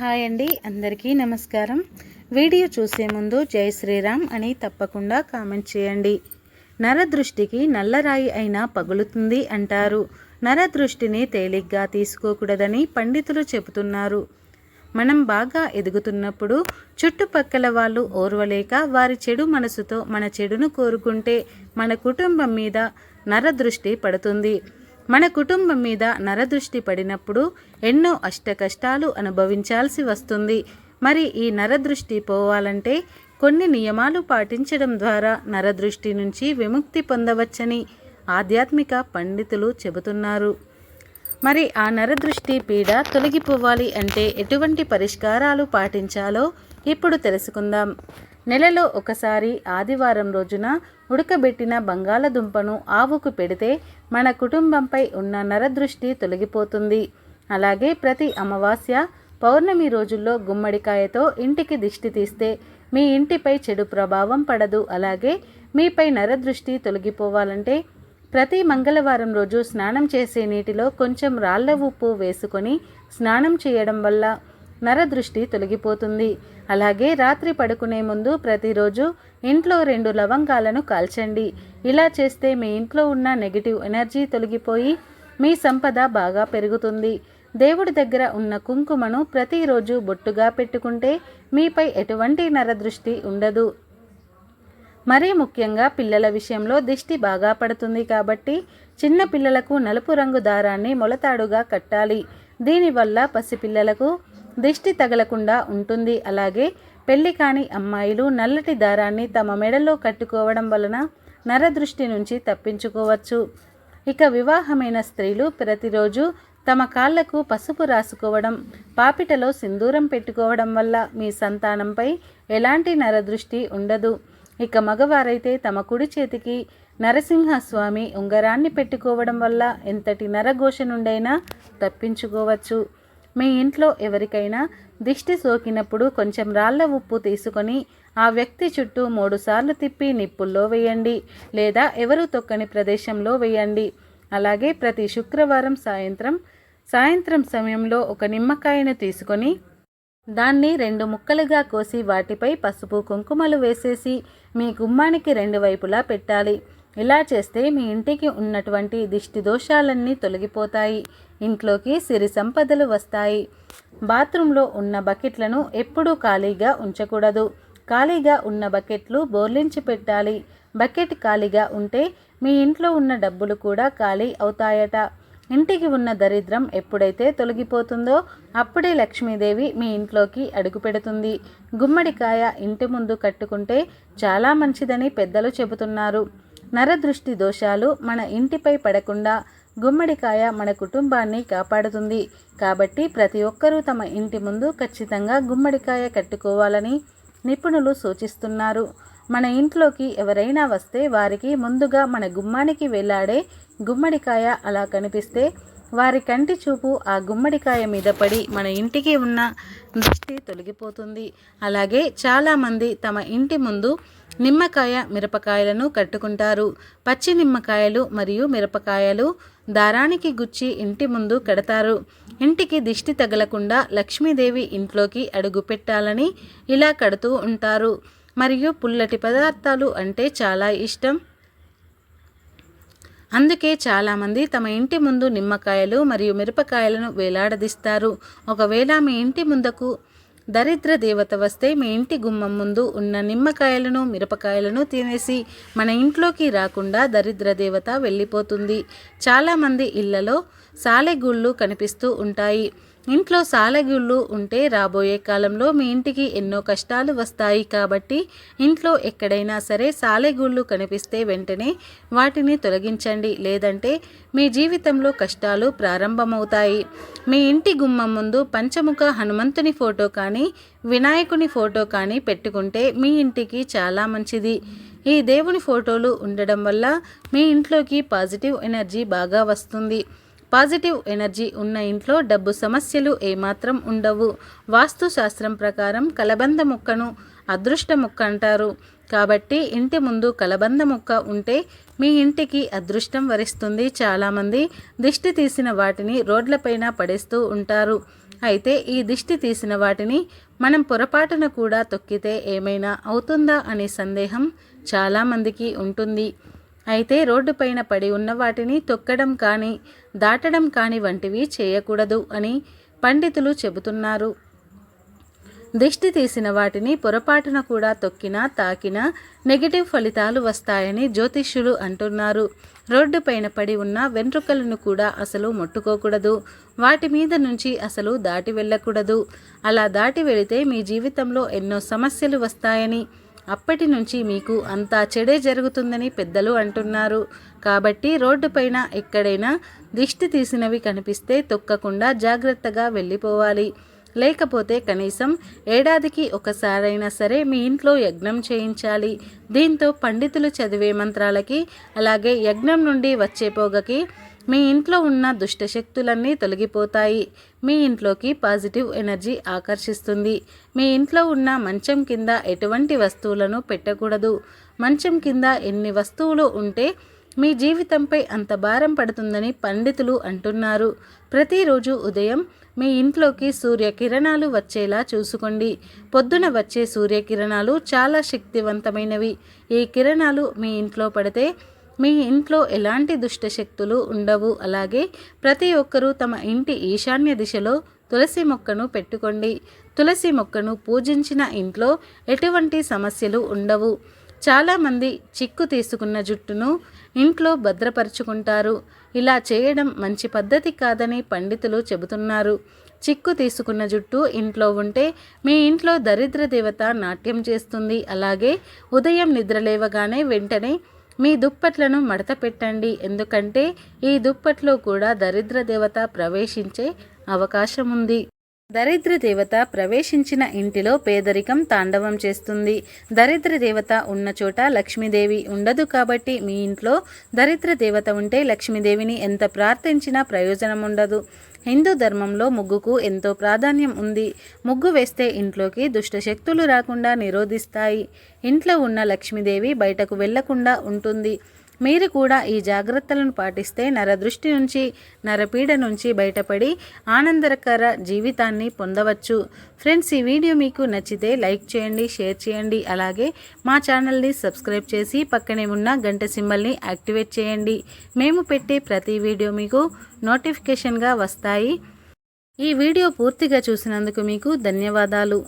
Hi అండి అందరికీ నమస్కారం. వీడియో చూసే ముందు జై శ్రీరామ్ అని తప్పకుండా కామెంట్ చేయండి. నరదృష్టికి నల్లరాయి అయినా పగులుతుంది అంటారు. నరదృష్టిని తేలిగ్గా తీసుకోకూడదని పండితులు చెబుతున్నారు. మనం బాగా ఎదుగుతున్నప్పుడు చుట్టుపక్కల వాళ్ళు ఓర్వలేక వారి చెడు మనసుతో మన చెడును కోరుకుంటే మన కుటుంబం మీద నరదృష్టి పడుతుంది. మన కుటుంబం మీద నరదృష్టి పడినప్పుడు ఎన్నో అష్ట కష్టాలు అనుభవించాల్సి వస్తుంది. మరి ఈ నరదృష్టి పోవాలంటే కొన్ని నియమాలు పాటించడం ద్వారా నరదృష్టి నుంచి విముక్తి పొందవచ్చని ఆధ్యాత్మిక పండితులు చెబుతున్నారు. మరి ఆ నరదృష్టి పీడ తొలగిపోవాలి అంటే ఎటువంటి పరిష్కారాలు పాటించాలో ఇప్పుడు తెలుసుకుందాం. నెలలో ఒకసారి ఆదివారం రోజున ఉడకబెట్టిన బంగాళదుంపను ఆవుకు పెడితే మన కుటుంబంపై ఉన్న నరదృష్టి తొలగిపోతుంది. అలాగే ప్రతి అమావాస్య పౌర్ణమి రోజుల్లో గుమ్మడికాయతో ఇంటికి దిష్టి తీస్తే మీ ఇంటిపై చెడు ప్రభావం పడదు. అలాగే మీపై నరదృష్టి తొలగిపోవాలంటే ప్రతి మంగళవారం రోజు స్నానం చేసే నీటిలో కొంచెం రాళ్ళ ఉప్పు వేసుకొని స్నానం చేయడం వల్ల నరదృష్టి తొలగిపోతుంది. అలాగే రాత్రి పడుకునే ముందు ప్రతిరోజు ఇంట్లో రెండు లవంగాలను కాల్చండి. ఇలా చేస్తే మీ ఇంట్లో ఉన్న నెగిటివ్ ఎనర్జీ తొలగిపోయి మీ సంపద బాగా పెరుగుతుంది. దేవుడి దగ్గర ఉన్న కుంకుమను ప్రతిరోజు బొట్టుగా పెట్టుకుంటే మీపై ఎటువంటి నరదృష్టి ఉండదు. మరీ ముఖ్యంగా పిల్లల విషయంలో దిష్టి బాగా పడుతుంది కాబట్టి చిన్న పిల్లలకు నలుపు రంగు దారాన్ని మొలతాడుగా కట్టాలి. దీనివల్ల పసిపిల్లలకు దిష్టి తగలకుండా ఉంటుంది. అలాగే పెళ్ళి కాని అమ్మాయిలు నల్లటి దారాన్ని తమ మెడలో కట్టుకోవడం వలన నరదృష్టి నుంచి తప్పించుకోవచ్చు. ఇక వివాహమైన స్త్రీలు ప్రతిరోజు తమ కాళ్ళకు పసుపు రాసుకోవడం పాపిటలో సింధూరం పెట్టుకోవడం వల్ల మీ సంతానంపై ఎలాంటి నరదృష్టి ఉండదు. ఇక మగవారైతే తమ కుడి చేతికి నరసింహస్వామి ఉంగరాన్ని పెట్టుకోవడం వల్ల ఎంతటి నరఘోష నుండైనా తప్పించుకోవచ్చు. మీ ఇంట్లో ఎవరికైనా దిష్టి సోకినప్పుడు కొంచెం రాళ్ళ ఉప్పు తీసుకొని ఆ వ్యక్తి చుట్టూ మూడుసార్లు తిప్పి నిప్పుల్లో వేయండి లేదా ఎవరు తొక్కని ప్రదేశంలో వేయండి. అలాగే ప్రతి శుక్రవారం సాయంత్రం సాయంత్రం సమయంలో ఒక నిమ్మకాయను తీసుకొని దాన్ని రెండు ముక్కలుగా కోసి వాటిపై పసుపు కుంకుమలు వేసేసి మీ గుమ్మానికి రెండు వైపులా పెట్టాలి. ఇలా చేస్తే మీ ఇంటికి ఉన్నటువంటి దిష్టి దోషాలన్నీ తొలగిపోతాయి. ఇంట్లోకి సిరి సంపదలు వస్తాయి. బాత్రూంలో ఉన్న బకెట్లను ఎప్పుడూ ఖాళీగా ఉంచకూడదు. ఖాళీగా ఉన్న బకెట్లు బోర్లించి పెట్టాలి. బకెట్ ఖాళీగా ఉంటే మీ ఇంట్లో ఉన్న డబ్బులు కూడా ఖాళీ అవుతాయట. ఇంటికి ఉన్న దరిద్రం ఎప్పుడైతే తొలగిపోతుందో అప్పుడే లక్ష్మీదేవి మీ ఇంట్లోకి అడుగు పెడుతుంది. గుమ్మడికాయ ఇంటి ముందు కట్టుకుంటే చాలా మంచిదని పెద్దలు చెబుతున్నారు. నరదృష్టి దోషాలు మన ఇంటిపై పడకుండా గుమ్మడికాయ మన కుటుంబాన్ని కాపాడుతుంది. కాబట్టి ప్రతి ఒక్కరూ తమ ఇంటి ముందు ఖచ్చితంగా గుమ్మడికాయ కట్టుకోవాలని నిపుణులు సూచిస్తున్నారు. మన ఇంట్లోకి ఎవరైనా వస్తే వారికి ముందుగా మన గుమ్మానికి వెళ్ళాడే గుమ్మడికాయ అలా కనిపిస్తే వారి కంటి చూపు ఆ గుమ్మడికాయ మీద పడి మన ఇంటికి ఉన్న దృష్టి తొలగిపోతుంది. అలాగే చాలామంది తమ ఇంటి ముందు నిమ్మకాయ మిరపకాయలను కట్టుకుంటారు. పచ్చి నిమ్మకాయలు మరియు మిరపకాయలు దారానికి గుచ్చి ఇంటి ముందు కడతారు. ఇంటికి దిష్టి తగలకుండా లక్ష్మీదేవి ఇంట్లోకి అడుగు పెట్టాలని ఇలా కడుతూ ఉంటారు. మరియు పుల్లటి పదార్థాలు అంటే చాలా ఇష్టం. అందుకే చాలామంది తమ ఇంటి ముందు నిమ్మకాయలు మరియు మిరపకాయలను వేలాడదీస్తారు. ఒకవేళ మీ ఇంటి ముందుకు దరిద్ర దేవత వస్తే మీ ఇంటి గుమ్మం ముందు ఉన్న నిమ్మకాయలను మిరపకాయలను తినేసి మన ఇంట్లోకి రాకుండా దరిద్ర దేవత వెళ్ళిపోతుంది. చాలామంది ఇళ్ళలో సాలెగుళ్ళు కనిపిస్తూ ఉంటాయి. ఇంట్లో సాలెగుళ్ళు ఉంటే రాబోయే కాలంలో మీ ఇంటికి ఎన్నో కష్టాలు వస్తాయి కాబట్టి ఇంట్లో ఎక్కడైనా సరే సాలెగుళ్ళు కనిపిస్తే వెంటనే వాటిని తొలగించండి. లేదంటే మీ జీవితంలో కష్టాలు ప్రారంభమవుతాయి. మీ ఇంటి గుమ్మం ముందు పంచముఖ హనుమంతుని ఫోటో కానీ వినాయకుని ఫోటో కానీ పెట్టుకుంటే మీ ఇంటికి చాలా మంచిది. ఈ దేవుని ఫోటోలు ఉండడం వల్ల మీ ఇంట్లోకి పాజిటివ్ ఎనర్జీ బాగా వస్తుంది. పాజిటివ్ ఎనర్జీ ఉన్న ఇంట్లో డబ్బు సమస్యలు ఏమాత్రం ఉండవు. వాస్తు శాస్త్రం ప్రకారం కలబంద మొక్కను అదృష్ట మొక్క అంటారు. కాబట్టి ఇంటి ముందు కలబంద మొక్క ఉంటే మీ ఇంటికి అదృష్టం వరిస్తుంది చాలామంది. దిష్టి తీసిన వాటిని రోడ్లపైన పడేస్తూ ఉంటారు. అయితే ఈ దిష్టి తీసిన వాటిని మనం పొరపాటున కూడా తొక్కితే ఏమైనా అవుతుందా అనే సందేహం చాలామందికి ఉంటుంది. అయితే రోడ్డుపైన పడి ఉన్న వాటిని తొక్కడం కానీ దాటడం కానీ వంటివి చేయకూడదు అని పండితులు చెబుతున్నారు. దిష్టి తీసిన వాటిని పొరపాటున కూడా తొక్కినా తాకినా నెగిటివ్ ఫలితాలు వస్తాయని జ్యోతిష్యులు అంటున్నారు. రోడ్డుపైన పడి ఉన్న వెంట్రుకలను కూడా అసలు ముట్టుకోకూడదు. వాటి మీద నుంచి అసలు దాటి వెళ్ళకూడదు. అలా దాటి వెళితే మీ జీవితంలో ఎన్నో సమస్యలు వస్తాయని అప్పటి నుంచి మీకు అంతా చెడే జరుగుతుందని పెద్దలు అంటున్నారు. కాబట్టి రోడ్డుపైన ఎక్కడైనా దిష్టి తీసినవి కనిపిస్తే తొక్కకుండా జాగ్రత్తగా వెళ్ళిపోవాలి. లేకపోతే కనీసం ఏడాదికి ఒకసారైనా సరే మీ ఇంట్లో యజ్ఞం చేయించాలి. దీంతో పండితులు చదివే మంత్రాలకి అలాగే యజ్ఞం నుండి వచ్చే పోగకి మీ ఇంట్లో ఉన్న దుష్ట శక్తులన్నీ తొలగిపోతాయి. మీ ఇంట్లోకి పాజిటివ్ ఎనర్జీ ఆకర్షిస్తుంది. మీ ఇంట్లో ఉన్న మంచం కింద ఎటువంటి వస్తువులను పెట్టకూడదు. మంచం కింద ఎన్ని వస్తువులు ఉంటే మీ జీవితంపై అంత భారం పడుతుందని పండితులు అంటున్నారు. ప్రతిరోజు ఉదయం మీ ఇంట్లోకి సూర్యకిరణాలు వచ్చేలా చూసుకోండి. పొద్దున వచ్చే సూర్యకిరణాలు చాలా శక్తివంతమైనవి. ఈ కిరణాలు మీ ఇంట్లో పడితే మీ ఇంట్లో ఎలాంటి దుష్ట శక్తులు ఉండవు అలాగే ప్రతి ఒక్కరూ తమ ఇంటి ఈశాన్య దిశలో తులసి మొక్కను పెట్టుకోండి. తులసి మొక్కను పూజించిన ఇంట్లో ఎటువంటి సమస్యలు ఉండవు. చాలామంది చిక్కు తీసుకున్న జుట్టును ఇంట్లో భద్రపరుచుకుంటారు. ఇలా చేయడం మంచి పద్ధతి కాదని పండితులు చెబుతున్నారు. చిక్కు తీసుకున్న జుట్టు ఇంట్లో ఉంటే మీ ఇంట్లో దరిద్ర దేవత నాట్యం చేస్తుంది. అలాగే ఉదయం నిద్రలేవగానే వెంటనే మీ దుప్పట్లను మడత పెట్టండి. ఎందుకంటే ఈ దుప్పట్లో కూడా దరిద్ర దేవత ప్రవేశించే అవకాశం ఉంది దరిద్ర దేవత ప్రవేశించిన ఇంటిలో పేదరికం తాండవం చేస్తుంది. దరిద్ర దేవత ఉన్న చోట లక్ష్మీదేవి ఉండదు కాబట్టి మీ ఇంట్లో దరిద్ర దేవత ఉంటే లక్ష్మీదేవిని ఎంత ప్రార్థించినా ప్రయోజనం ఉండదు. హిందూ ధర్మంలో ముగ్గుకు ఎంతో ప్రాధాన్యం ఉంది. ముగ్గు వేస్తే ఇంట్లోకి దుష్టశక్తులు రాకుండా నిరోధిస్తాయి. ఇంట్లో ఉన్న లక్ష్మీదేవి బయటకు వెళ్ళకుండా ఉంటుంది. మీరు కూడా ఈ జాగ్రత్తలను పాటిస్తే నరదృష్టి నుంచి నరపీడ నుంచి బయటపడి ఆనందకర జీవితాన్ని పొందవచ్చు. ఫ్రెండ్స్ ఈ వీడియో మీకు నచ్చితే లైక్ చేయండి షేర్ చేయండి. అలాగే మా ఛానల్ని సబ్స్క్రైబ్ చేసి పక్కనే ఉన్న గంట సింబల్ని యాక్టివేట్ చేయండి. మేము పెట్టే ప్రతి వీడియో మీకు నోటిఫికేషన్గా వస్తాయి. ఈ వీడియో పూర్తిగా చూసినందుకు మీకు ధన్యవాదాలు.